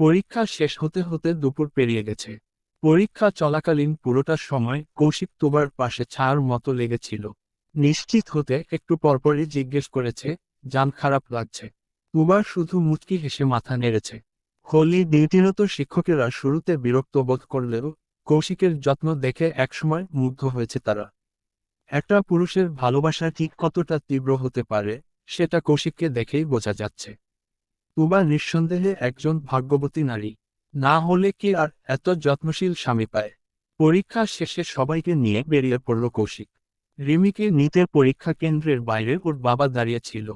পরীক্ষা শেষ হতে হতে দুপুর পেরিয়ে গেছে। পরীক্ষা চলাকালীন পুরোটার সময় কৌশিক তোবার পাশে ছায়ার মতো লেগেছিল। নিশ্চিত হতে একটু পরপরই জিজ্ঞেস করেছে যান খারাপ লাগছে। তুবার শুধু মুচকি হেসে মাথা নেড়েছে। হোলি ডিউটিরত শিক্ষকেরা শুরুতে বিরক্ত বোধ করলেও কৌশিকের যত্ন দেখে একসময় মুগ্ধ হয়েছে তারা। একটা পুরুষের ভালোবাসা ঠিক কতটা তীব্র হতে পারে, সেটা কৌশিককে দেখেই বোঝা যাচ্ছে। তুবা নিঃসন্দেহে একজন ভাগ্যবতী নারী। না হলে কি আর এত যত্নশীল স্বামী পায়? পরীক্ষা শেষে সবাইকে নিয়ে বেরিয়ে পড়ল কৌশিক। রিমিকে নিতে পরীক্ষা কেন্দ্রের বাইরে ওর বাবা দাঁড়িয়েছিল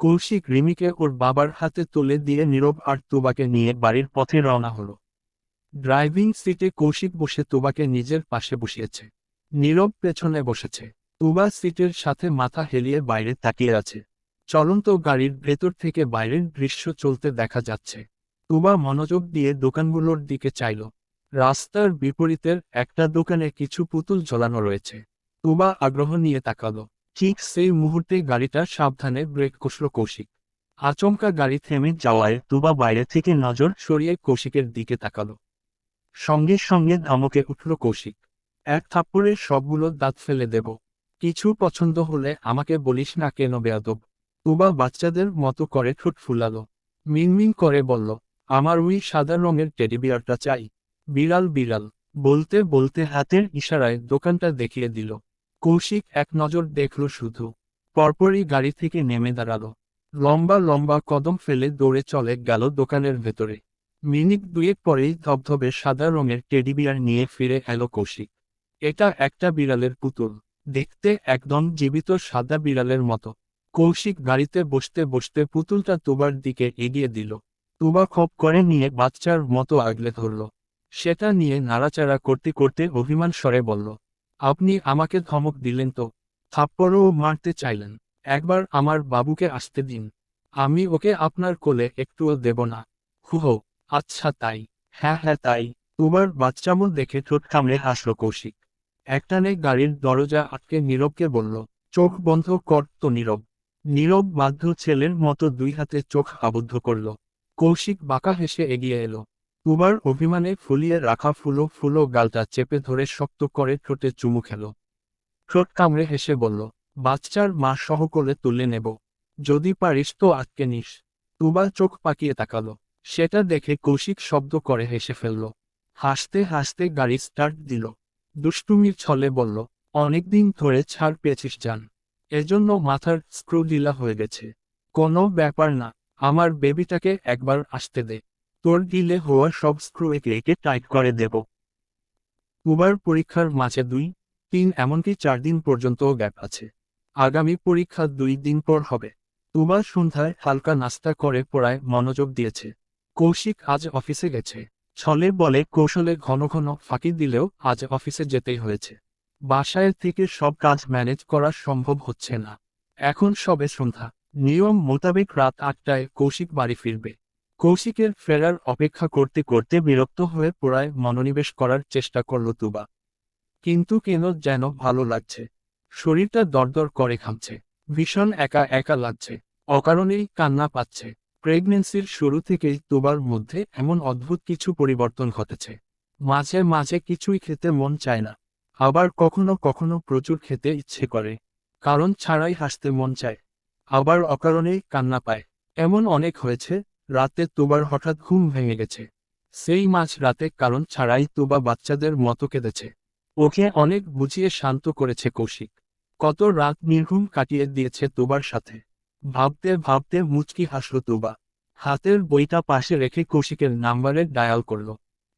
কৌশিক রিমিকে ওর বাবার হাতে তুলে দিয়ে নীরব আর তুবাকে নিয়ে বাড়ির পথে রওনা হলো। ড্রাইভিং সিটে কৌশিক বসে তুবাকে নিজের পাশে বসিয়েছে। নীরব পেছনে বসেছে। তুবা সিটের সাথে মাথা হেলিয়ে বাইরে তাকিয়ে আছে। চলন্ত গাড়ির ভেতর থেকে বাইরের দৃশ্য চলতে দেখা যাচ্ছে। তুবা মনোযোগ দিয়ে দোকানগুলোর দিকে চাইল। রাস্তার বিপরীতের একটা দোকানে কিছু পুতুল ঝোলানো রয়েছে। তুবা আগ্রহ নিয়ে তাকাল। ঠিক সেই মুহূর্তে গাড়িটা সাবধানে ব্রেক কষল কৌশিক। আচমকা গাড়ি থেমে যাওয়ায় তুবা বাইরে থেকে নজর সরিয়ে কৌশিকের দিকে তাকাল। সঙ্গে সঙ্গে ধমকে উঠল কৌশিক। এক থাপ্পড়ে সবগুলো দাঁত ফেলে দেব। কিছু পছন্দ হলে আমাকে বলিস না কেন বেয়াদব। তুবা বাচ্চাদের মতো করে ঠোঁট ফুলালো। মিনমিন করে বলল, আমার ওই সাদা রঙের টেডি বিয়ারটা চাই। বিড়াল বিড়াল বলতে বলতে হাতের ইশারায় দোকানটা দেখিয়ে দিল। কৌশিক এক নজর দেখল শুধু। পরপরই গাড়ি থেকে নেমে দাঁড়াল। লম্বা লম্বা কদম ফেলে দৌড়ে চলে গেল দোকানের ভেতরে। মিনিট দুয়েক পরেই ধবধবে সাদা রঙের টেডি বিয়ার নিয়ে ফিরে এলো কৌশিক। এটা একটা বিড়ালের পুতুল। দেখতে একদম জীবিত সাদা বিড়ালের মতো। কৌশিক গাড়িতে বসতে বসতে পুতুলটা তুবার দিকে এগিয়ে দিল। তুবা খপ করে নিয়ে বাচ্চার মতো আগলে ধরল। সেটা নিয়ে নাড়াচাড়া করতে করতে অভিমান স্বরে বলল, আপনি আমাকে ধমক দিলেন তো। থাপ্পড়ও মারতে চাইলেন। একবার আমার বাবুকে আসতে দিন। আমি ওকে আপনার কোলে একটুও দেব না। হুহ আচ্ছা তাই। হ্যাঁ হ্যাঁ তাই তুবার বাচ্চামো দেখে ঠোঁট কামড়ে হাসল কৌশিক। একটানে গাড়ির দরজা আটকে নীরবকে বলল, চোখ বন্ধ কর তো নীরব। নীরব বাধ্য ছেলের মতো দুই হাতে চোখ আবদ্ধ করল। কৌশিক বাঁকা হেসে এগিয়ে এলো। তুবার অভিমানে ফুলিয়ে রাখা ফুলো ফুলো গালটা চেপে ধরে শক্ত করে ঠোঁটে চুমু খেল। ঠোঁট কামড়ে হেসে বলল, বাচ্চার মা সহকলে তুলে নেব। যদি পারিস তো আটকে নিস। তুবা চোখ পাকিয়ে তাকালো। সেটা দেখে কৌশিক শব্দ করে হেসে ফেলল। হাসতে হাসতে গাড়ি স্টার্ট দিল। দুষ্টুমির ছলে বলল, অনেকদিন ধরে ছাড় পেয়েছিস যান এজন্য মাথার স্ক্রু ঢিলা হয়ে গেছে। কোনো ব্যাপার না, আমার বেবিটাকে একবার আসতে দে। তোর দিলে হওয়া সব স্ক্রু একে একে টাইট করে দেব। উবার পরীক্ষার মাঝে দুই, তিন এমনকি চার দিন পর্যন্তও গ্যাপ আছে। আগামী পরীক্ষা দুই দিন পর হবে। তুবা সন্ধ্যায় হালকা নাস্তা করে পড়ায় মনোযোগ দিয়েছে। কৌশিক আজ অফিসে গেছে। ছলে বলে কৌশলে ঘন ঘন ফাঁকি দিলেও আজ অফিসে যেতেই হয়েছে। বাসায় থেকে সব কাজ ম্যানেজ করা সম্ভব হচ্ছে না। এখন সবে সন্ধ্যা। নিয়ম মোতাবেক রাত আটটায় কৌশিক বাড়ি ফিরবে। কৌশিকের ফেরার অপেক্ষা করতে করতে বিরক্ত হয়ে পুরায় মনোনিবেশ করার চেষ্টা করল তুবা। কিন্তু কেন যেন ভালো লাগছে। শরীরটা দরদর করে খামছে ভীষণ একা একা লাগছে। অকারণেই কান্না পাচ্ছে। প্রেগনেন্সির শুরু থেকেই তুবার মধ্যে এমন অদ্ভুত কিছু পরিবর্তন ঘটেছে। মাঝে মাঝে কিছুই খেতে মন চায় না। আবার কখনো কখনো প্রচুর খেতে ইচ্ছে করে, কারণ ছাড়াই হাসতে মন চায়, আবার অকারণেই কান্না পায়। এমন অনেক হয়েছে, রাতে তোবার হঠাৎ ঘুম ভেঙে গেছে। সেই মাছ রাতে কারণ ছাড়াই তোবা বাচ্চাদের মতো কেঁদেছে। ওকে অনেক বুঝিয়ে শান্ত করেছে কৌশিক। কত রাত নির্ঘুম কাটিয়ে দিয়েছে তোবার সাথে। ভাবতে ভাবতে মুচকি হাসল তুবা। হাতের বইটা পাশে রেখে কৌশিকের নাম্বারে ডায়াল করল।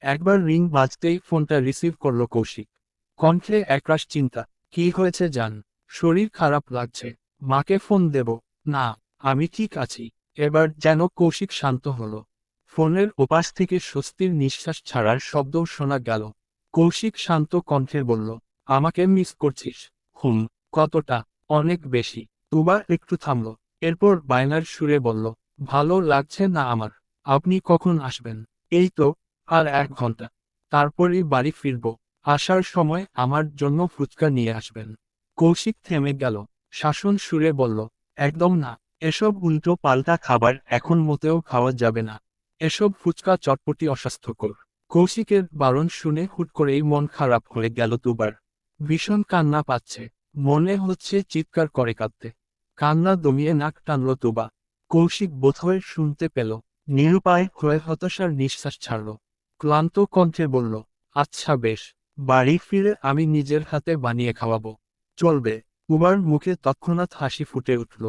একবার রিং বাজতেই ফোনটা রিসিভ করল কৌশিক। কণ্ঠে একরাশ চিন্তা, কি হয়েছে জান? শরীর খারাপ লাগছে। মাকে ফোন দেব। না, আমি ঠিক আছি। এবার যেন কৌশিক শান্ত হলো। ফোনের ওপাশ থেকে স্বস্তির নিঃশ্বাস ছাড়ার শব্দও শোনা গেল। কৌশিক শান্ত কণ্ঠে বলল, আমাকে মিস করছিস। হুম, কতটা? অনেক বেশি। তুবা একটু থামল। এরপর বায়নার সুরে বলল, ভালো লাগছে না আমার। আপনি কখন আসবেন? এই তো, আর এক ঘণ্টা। তারপরই বাড়ি ফিরব। আসার সময় আমার জন্য ফুচকা নিয়ে আসবেন। কৌশিক থেমে গেল। শাসন সুরে বলল, একদম না। এসব উল্টো পাল্টা খাবার এখন মোটেও খাওয়া যাবে না। এসব ফুচকা চটপটি অস্বাস্থ্যকর। কৌশিকের বারণ শুনে হুট করেই মন খারাপ হয়ে গেল দুবার। ভীষণ কান্না পাচ্ছে। মনে হচ্ছে চিৎকার করে কাঁদতে। কান্না দমিয়ে নাক টানল তুবা কৌশিক বোধহয় শুনতে পেল। নিরুপায় হয়ে হতাশার নিঃশ্বাস ছাড়ল। ক্লান্ত কণ্ঠে বলল আচ্ছা বেশ। বাড়ি ফিরে আমি নিজের হাতে বানিয়ে খাওয়াবো। চলবে। উবার মুখে তৎক্ষণাৎ হাসি ফুটে উঠল।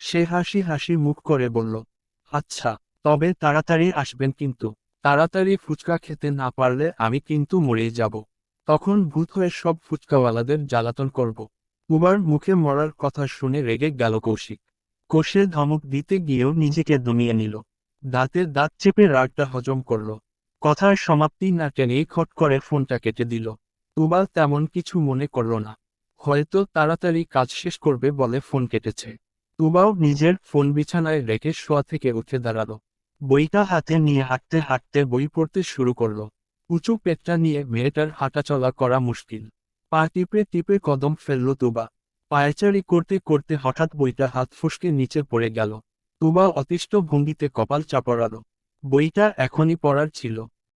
সে হাসি হাসি মুখ করে বলল আচ্ছা তবে তাড়াতাড়ি আসবেন কিন্তু। তাড়াতাড়ি ফুচকা খেতে না পারলে আমি কিন্তু মরেই যাব। তখন ভূত হয়ে সব ফুচকাওয়ালাদের জ্বালাতন করব। উবার মুখে মরার কথা শুনে রেগে গেল কৌশিক। কোষে ধমক দিতে গিয়েও নিজেকে দমিয়ে নিল। দাঁতের দাঁত চেপে রাগটা হজম করল। কথার সমাপ্তি না টেনেই খট করে ফোনটা কেটে দিল। তুবা তেমন কিছু মনে করল না। হয়তো তাড়াতাড়ি কাজ শেষ করবে বলে ফোন কেটেছে। তুবাও নিজের ফোন বিছানায় রেখে শোয়া থেকে উঠে দাঁড়াল। বইটা হাতে নিয়ে হাঁটতে হাঁটতে বই পড়তে শুরু করল। উঁচু পেটটা নিয়ে মেয়েটার হাঁটাচলা করা মুশকিল। পা টিপে টিপে কদম ফেলল তুবা। পায়চারি করতে করতে হঠাৎ বইটা হাত ফুসকে নিচে পড়ে গেল। তুবা অতিষ্ঠ ভঙ্গিতে কপাল চাপড়ালো। বইটা এখনই পড়ার ছিল।